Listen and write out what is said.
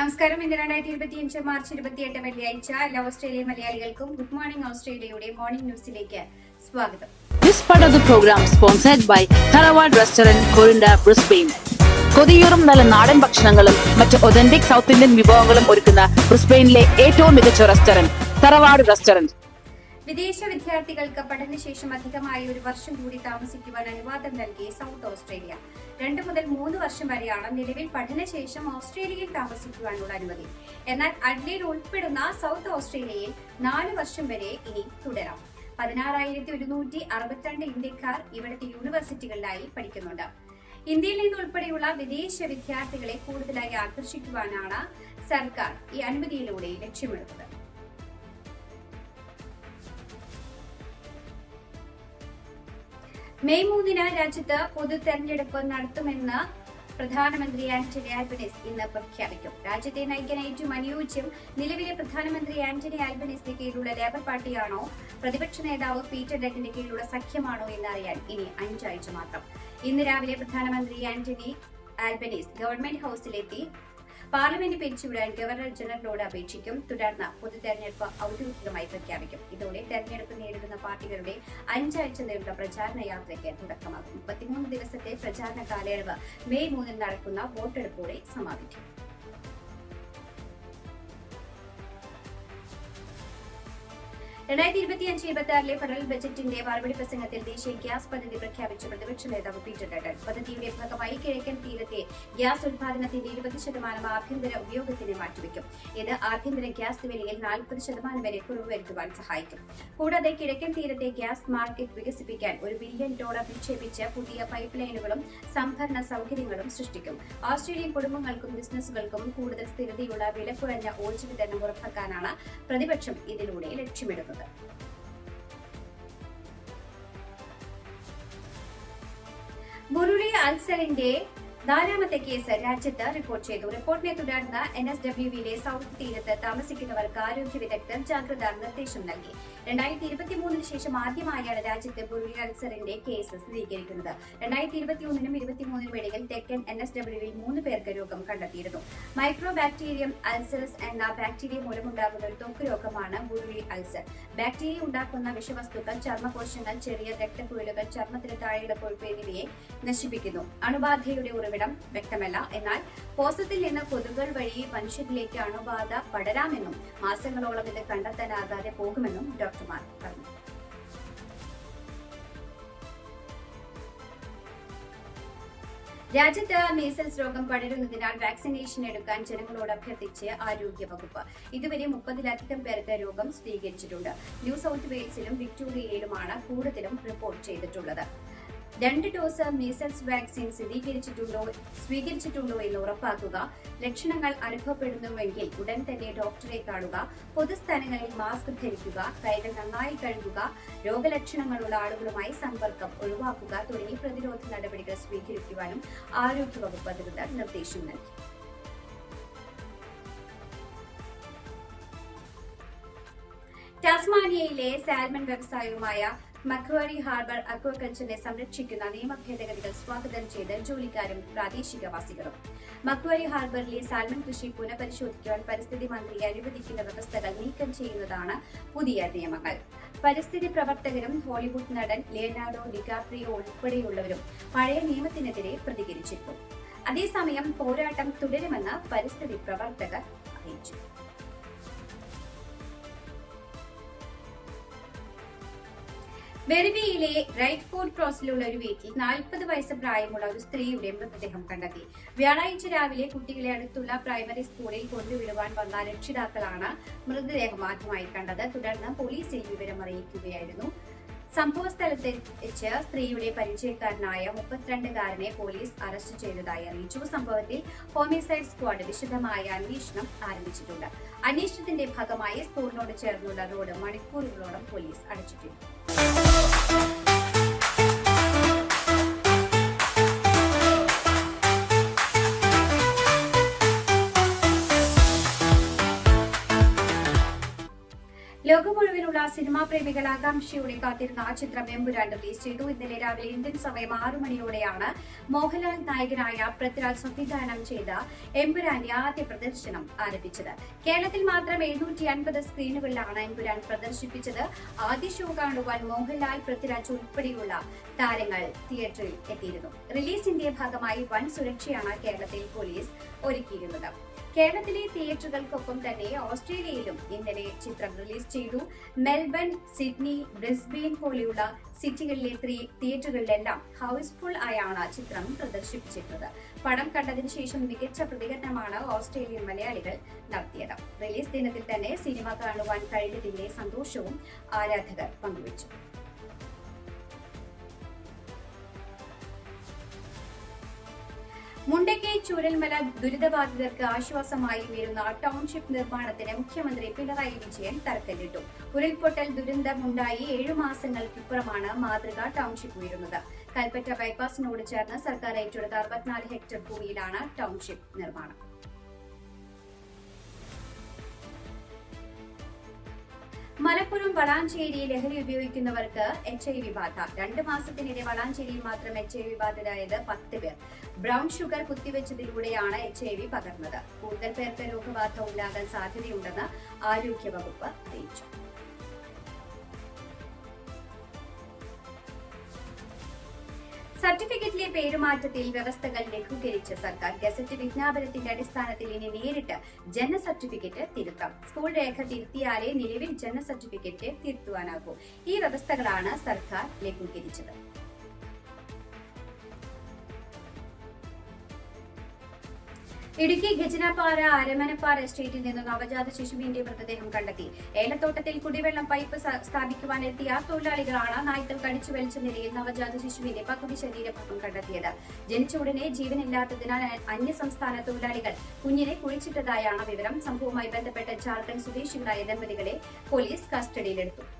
നമസ്കാരം. ഇന്ന് രണ്ടായിരത്തി ഇരുപത്തിയഞ്ച് മാർച്ച് ഇരുപത്തിയെട്ട് വെള്ളിയാഴ്ച എല്ലാ ഓസ്ട്രേലിയ മലയാളികൾക്കും ഗുഡ് മോർണിംഗ് ഓസ്ട്രേലിയയുടെ മോർണിംഗ് ന്യൂസിലേക്ക് സ്വാഗതം. This part of the program sponsored by Tharawad Restaurant, Corinda, Brisbane. കൊതിയൂറും നല്ല നാടൻ ഭക്ഷണങ്ങളും മറ്റ് ഒതന്റിക് സൗത്ത് ഇന്ത്യൻ വിഭവങ്ങളും ഒരുക്കുന്ന ബ്രിസ്ബെയിനിലെ ഏറ്റവും മികച്ച റെസ്റ്റോറന്റ് തറവാട് റെസ്റ്റോറന്റ് വിദേശ വിദ്യാർത്ഥികൾക്ക് പഠനശേഷം അധികമായി ഒരു വർഷം കൂടി താമസിക്കുവാൻ അനുവാദം നൽകി സൗത്ത് ഓസ്ട്രേലിയ. രണ്ട് മുതൽ മൂന്ന് വർഷം വരെയാണ് നിലവിൽ പഠനശേഷം ഓസ്ട്രേലിയയിൽ താമസിക്കുവാനുള്ള അനുമതി. എന്നാൽ അഡ്ലിയിൽ ഉൾപ്പെടുന്ന സൗത്ത് ഓസ്ട്രേലിയയിൽ നാല് വർഷം വരെ ഇനി തുടരാം. പതിനാറായിരത്തി ഒരുന്നൂറ്റി അറുപത്തിരണ്ട് ഇന്ത്യക്കാർ ഇവിടുത്തെ യൂണിവേഴ്സിറ്റികളിലായി പഠിക്കുന്നുണ്ട്. ഇന്ത്യയിൽ നിന്ന് ഉൾപ്പെടെയുള്ള വിദേശ വിദ്യാർത്ഥികളെ കൂടുതലായി ആകർഷിക്കുവാനാണ് സർക്കാർ ഈ അനുമതിയിലൂടെ ലക്ഷ്യമിടുന്നത്. മെയ് മൂന്നിന് രാജ്യത്ത് പൊതു തെരഞ്ഞെടുപ്പ് നടത്തുമെന്ന് പ്രധാനമന്ത്രി ആന്റണി ആൽബനീസ് ഇന്ന് പ്രഖ്യാപിക്കും. രാജ്യത്തെ നയിക്കാൻ ഏറ്റവും അനുയോജ്യം നിലവിലെ പ്രധാനമന്ത്രി ആന്റണി ആൽബനീസിന്റെ കീഴിലുള്ള ലേബർ പാർട്ടിയാണോ? പ്രതിപക്ഷ നേതാവ് പീറ്റർ ഡറ്റിന്റെ കീഴിലുള്ള സഖ്യമാണോ എന്നറിയാൻ ഇനി അഞ്ചാഴ്ച മാത്രം. ഇന്ന് രാവിലെ പ്രധാനമന്ത്രി ആന്റണി ആൽബനീസ് ഗവൺമെന്റ് ഹൌസിലെത്തി. പാർലമെന്റ് പിരിച്ചുവിടാൻ ഗവർണർ ജനറലിനോട് അപേക്ഷിക്കും. തുടർന്ന് പൊതു തെരഞ്ഞെടുപ്പ് ഔദ്യോഗികമായി പ്രഖ്യാപിക്കും. ഇതോടെ തെരഞ്ഞെടുപ്പ് നേരിടുന്ന പാർട്ടികളുടെ അഞ്ചാഴ്ച നീണ്ട പ്രചാരണ യാത്രയ്ക്ക് തുടക്കമാകും. മുപ്പത്തിമൂന്ന് ദിവസത്തെ പ്രചാരണ കാലയളവ് മെയ് മൂന്നിന് നടക്കുന്ന വോട്ടെടുപ്പോടെ സമാപിക്കും. രണ്ടായിരത്തി ഇരുപത്തിയഞ്ച് ഇരുപത്തി ആറിലെ ഫെഡറൽ ബജറ്റിന്റെ മറുപടി പ്രസംഗത്തിൽ ദേശീയ ഗ്യാസ് പദ്ധതി പ്രഖ്യാപിച്ച പ്രതിപക്ഷ നേതാവ് പീറ്റർ ഡട്ടൻ പദ്ധതിയുടെ ഭാഗമായി കിഴക്കൻ തീരത്തെ ഗ്യാസ് ഉത്പാദനത്തിന്റെ ഇരുപത് ശതമാനം ആഭ്യന്തര ഉപയോഗത്തിന് മാറ്റിവെക്കും. ഇത് ആഭ്യന്തര ഗ്യാസ് വിലയിൽ നാൽപ്പത് ശതമാനം വരെ കുറവ് വരുത്തുവാൻ സഹായിക്കും. കൂടാതെ കിഴക്കൻ തീരത്തെ ഗ്യാസ് മാർക്കറ്റ് വികസിപ്പിക്കാൻ ഒരു ബില്യൺ ഡോളർ നിക്ഷേപിച്ച് പുതിയ പൈപ്പ് ലൈനുകളും സംഭരണ സൗകര്യങ്ങളും സൃഷ്ടിക്കും. ഓസ്ട്രേലിയൻ കുടുംബങ്ങൾക്കും ബിസിനസ്സുകൾക്കും കൂടുതൽ സ്ഥിരതയുള്ള വില കുറഞ്ഞ ഊർജ വിതരണം ഉറപ്പാക്കാനാണ് പ്രതിപക്ഷം ഇതിലൂടെ ലക്ഷ്യമിടുന്നത്. മുരുളി അൽസറിന്റെ നാലാമത്തെ കേസ് രാജ്യത്ത് റിപ്പോർട്ട് ചെയ്തു. റിപ്പോർട്ടിനെ തുടർന്ന് എൻ എസ് ഡബ്ല്യുവിലെ സൗത്ത് തീരത്ത് താമസിക്കുന്നവർക്ക് ആരോഗ്യ വിദഗ്ധർ ജാഗ്രതാ നിർദ്ദേശം നൽകി. രണ്ടായിരത്തി ഇരുപത്തി മൂന്നിന് ശേഷം ആദ്യമായാണ് രാജ്യത്ത് ബുറി അൽസറിന്റെ കേസ് സ്ഥിരീകരിക്കുന്നത്. രണ്ടായിരത്തി ഇരുപത്തി ഒന്നിനും ഇരുപത്തിമൂന്നിനും ഇടയിൽ തെക്കൻ എൻ എസ് ഡബ്ല്യുവിൽ മൂന്ന് പേർക്ക് രോഗം കണ്ടെത്തിയിരുന്നു. മൈക്രോ ബാക്ടീരിയം അൽസറസ് എന്ന ബാക്ടീരിയ മൂലമുണ്ടാകുന്ന ഒരു തൊക്ക് രോഗമാണ് ബുറി അൾസർ. ബാക്ടീരിയ ഉണ്ടാക്കുന്ന വിഷവസ്തുക്കൾ ചർമ്മകോശങ്ങൾ ചെറിയ രക്തക്കുഴലുകൾ ചർമ്മത്തിന് താഴെയുള്ള കൊഴുപ്പ് എന്നിവയെ നശിപ്പിക്കുന്നു. അണുബാധയുടെ ഉറവിടം വ്യക്തമല്ല. എന്നാൽ കോസത്തിൽ നിന്ന് കൊതുകുകൾ വഴി മനുഷ്യരിലേക്ക് അണുബാധ പടരാമെന്നും മാസങ്ങളോളം ഇത് കണ്ടെത്താനാകാതെ പോകുമെന്നും ഡോക്ടർമാർ പറഞ്ഞു. രാജ്യത്ത് മീസൽസ് രോഗം പടരുന്നതിനാൽ വാക്സിനേഷൻ എടുക്കാൻ ജനങ്ങളോട് അഭ്യർത്ഥിച്ച് ആരോഗ്യ വകുപ്പ് ഇതുവരെ മുപ്പതിലധികം പേർക്ക് രോഗം സ്ഥിരീകരിച്ചിട്ടുണ്ട്. ന്യൂ സൗത്ത് വെയിൽസിലും വിക്ടോറിയയിലുമാണ് കൂടുതലും റിപ്പോർട്ട് ചെയ്തിട്ടുള്ളത്. രണ്ട് ഡോസ് മീസൽസ് വാക്സിൻ സ്ഥിരീകരിച്ചിട്ടുണ്ടോ സ്വീകരിച്ചിട്ടുണ്ടോ എന്ന് ഉറപ്പാക്കുക. ലക്ഷണങ്ങൾ അനുഭവപ്പെടുന്നുവെങ്കിൽ ഉടൻ തന്നെ ഡോക്ടറെ കാണുക. പൊതുസ്ഥലങ്ങളിൽ മാസ്ക് ധരിക്കുക കൈകൾ നന്നായി കഴുകുക രോഗലക്ഷണങ്ങളുള്ള ആളുകളുമായി സമ്പർക്കം ഒഴിവാക്കുക തുടങ്ങി പ്രതിരോധ നടപടികൾ സ്വീകരിക്കുവാനും ആരോഗ്യവകുപ്പ് അധികൃതർ നിർദ്ദേശം നൽകി. ടാസ്മാനിയയിലെ സാൽമൺ വ്യവസായവുമായ മക്വാരി ഹാർബർ അക്വാകൾച്ചറിനെ സംരക്ഷിക്കുന്ന നിയമ ഭേദഗതികൾ സ്വാഗതം ചെയ്ത് ജോലിക്കാരും പ്രാദേശികവാസികളും. മക്വാരി ഹാർബറിലെ സാൽമൺ കൃഷി പുനഃപരിശോധിക്കുവാൻ പരിസ്ഥിതി മന്ത്രി അനുവദിക്കുന്ന വ്യവസ്ഥകൾ നീക്കം ചെയ്യുന്നതാണ് പുതിയ നിയമങ്ങൾ. പരിസ്ഥിതി പ്രവർത്തകരും ഹോളിവുഡ് നടൻ ലിയനാർഡോ ഡിഗാപ്രിയോ ഉൾപ്പെടെയുള്ളവരും പഴയ നിയമത്തിനെതിരെ പ്രതികരിച്ചിരുന്നു. അതേസമയം പോരാട്ടം തുടരുമെന്ന് പരിസ്ഥിതി പ്രവർത്തകർ അറിയിച്ചു. വെറുവിയിലെ റൈറ്റ് ഫോർഡ് ക്രോസിലുള്ള ഒരു വീട്ടിൽ നാൽപ്പത് വയസ്സ് പ്രായമുള്ള ഒരു സ്ത്രീയുടെ മൃതദേഹം കണ്ടെത്തി. വ്യാഴാഴ്ച രാവിലെ കുട്ടികളെ അടുത്തുള്ള പ്രൈമറി സ്കൂളിൽ കൊണ്ടുവിടുവാൻ വന്ന രക്ഷിതാക്കളാണ് മൃതദേഹം ആദ്യമായി കണ്ടത്. തുടർന്ന് പോലീസിൽ വിവരം അറിയിക്കുകയായിരുന്നു. സംഭവ സ്ഥലത്ത് വെച്ച് സ്ത്രീയുടെ പരിചയക്കാരനായ മുപ്പത്തിരണ്ടുകാരനെ പോലീസ് അറസ്റ്റ് ചെയ്തതായി അറിയിച്ചു. സംഭവത്തിൽ ഹോമിസൈഡ് സ്ക്വാഡ് വിശദമായ അന്വേഷണം ആരംഭിച്ചിട്ടുണ്ട്. അന്വേഷണത്തിന്റെ ഭാഗമായി സ്കൂളിനോട് ചേർന്നുള്ള റോഡ് മണിക്കൂറുകളോളം പോലീസ് അടച്ചിട്ടുണ്ട്. സിനിമാ പ്രേമികൾ ആകാംക്ഷയോടെ കാത്തിരുന്ന ആ ചിത്രം എമ്പുരാൻ റിലീസ് ചെയ്തു. ഇന്നലെ രാവിലെ ഇന്ത്യൻ സമയം ആറു മണിയോടെയാണ് മോഹൻലാൽ നായകനായ പൃഥ്വിരാജ് സംവിധാനം ചെയ്ത എമ്പുരാന്റെ ആദ്യ പ്രദർശനം ആരംഭിച്ചത്. കേരളത്തിൽ മാത്രം എഴുന്നൂറ്റി അൻപത് സ്ക്രീനുകളിലാണ് എമ്പുരാൻ പ്രദർശിപ്പിച്ചത്. ആദ്യ ഷോ കാണുവാൻ മോഹൻലാൽ പൃഥ്വിരാജ് ഉൾപ്പെടെയുള്ള താരങ്ങൾ തിയേറ്ററിൽ എത്തിയിരുന്നു. റിലീസിന്റെ ഭാഗമായി വൻ സുരക്ഷയാണ് കേരളത്തിൽ പോലീസ് ഒരുക്കിയിരുന്നത്. കേരളത്തിലെ തിയേറ്ററുകൾക്കൊപ്പം തന്നെ ഓസ്ട്രേലിയയിലും ഇന്നലെ ചിത്രം റിലീസ് ചെയ്തു. മെൽബൺ സിഡ്നി ബ്രിസ്ബെയിൻ പോലെയുള്ള സിറ്റികളിലെ തിയേറ്ററുകളിലെല്ലാം ഹൗസ്ഫുൾ ആയാണ് ചിത്രം പ്രദർശിപ്പിച്ചിരുന്നത്. പടം കണ്ടതിന് ശേഷം മികച്ച പ്രതികരണമാണ് ഓസ്ട്രേലിയൻ മലയാളികൾ നടത്തിയത്. റിലീസ് ദിനത്തിൽ തന്നെ സിനിമ കാണുവാൻ കഴിഞ്ഞതിന്റെ സന്തോഷവും ആരാധകർ പങ്കുവച്ചു. മുണ്ടക്കൈ ചൂരൽമല ദുരിതബാധിതർക്ക് ആശ്വാസമായി ഉയരുന്ന ടൗൺഷിപ്പ് നിർമ്മാണത്തിന് മുഖ്യമന്ത്രി പിണറായി വിജയൻ തറക്കല്ലിട്ടു. ഉരുൾപൊട്ടൽ ദുരന്തമുണ്ടായി ഏഴു മാസങ്ങൾക്കിപ്പുറമാണ് മാതൃക ടൗൺഷിപ്പ് ഉയരുന്നത്. കൽപ്പറ്റ ബൈപ്പാസിനോട് ചേർന്ന് സർക്കാർ ഏറ്റെടുത്ത അറുപത്തിനാല് ഹെക്ടർ ഭൂമിയിലാണ് ടൗൺഷിപ്പ് നിർമ്മാണം. മലപ്പുറം വളാഞ്ചേരി ലഹരി ഉപയോഗിക്കുന്നവർക്ക് എച്ച് ഐ വി ബാധ. രണ്ട് മാസത്തിനിടെ വളാഞ്ചേരിയിൽ മാത്രം എച്ച് ഐ വി ബാധിതരായത് പത്ത് പേർ. ബ്രൗൺ ഷുഗർ കുത്തിവെച്ചതിലൂടെയാണ് എച്ച് ഐ വി പകർന്നത്. കൂടുതൽ പേർക്ക് രോഗബാധ ഉണ്ടാകാൻ സാധ്യതയുണ്ടെന്ന് ആരോഗ്യവകുപ്പ് അറിയിച്ചു. സർട്ടിഫിക്കറ്റിലെ പേരുമാറ്റത്തിൽ വ്യവസ്ഥകൾ ലഘൂകരിച്ച സർക്കാർ ഗസറ്റ് വിജ്ഞാപനത്തിന്റെ അടിസ്ഥാനത്തിൽ ഇനി നേരിട്ട് ജന സർട്ടിഫിക്കറ്റ് തിരുത്താം. സ്കൂൾ രേഖ തിരുത്തിയാലേ നിലവിൽ ജന സർട്ടിഫിക്കറ്റ് തിരുത്തുവാനാകൂ. ഈ വ്യവസ്ഥകളാണ് സർക്കാർ ലഘൂകരിച്ചത്. ഇടുക്കി ഖജനാപ്പാറ അരമനപ്പാറ എസ്റ്റേറ്റിൽ നിന്നും നവജാത ശിശുവിന്റെ മൃതദേഹം കണ്ടെത്തി. ഏലത്തോട്ടത്തിൽ കുടിവെള്ളം പൈപ്പ് സ്ഥാപിക്കുവാനെത്തിയ തൊഴിലാളികളാണ് നായ്ക്കൾ കടിച്ചു വലിച്ച നിലയിൽ നവജാത ശിശുവിന്റെ പകുതി ശരീരഭാഗം കണ്ടെത്തിയത്. ജനിച്ച ഉടനെ ജീവനില്ലാത്തതിനാൽ അന്യ അന്യസംസ്ഥാന തൊഴിലാളികൾ കുഞ്ഞിനെ കുഴിച്ചിട്ടതായാണ് വിവരം. സംഭവവുമായി ബന്ധപ്പെട്ട് ജാർഖണ്ഡ് സ്വദേശികളായ ദമ്പതികളെ പോലീസ് കസ്റ്റഡിയിലെടുത്തു.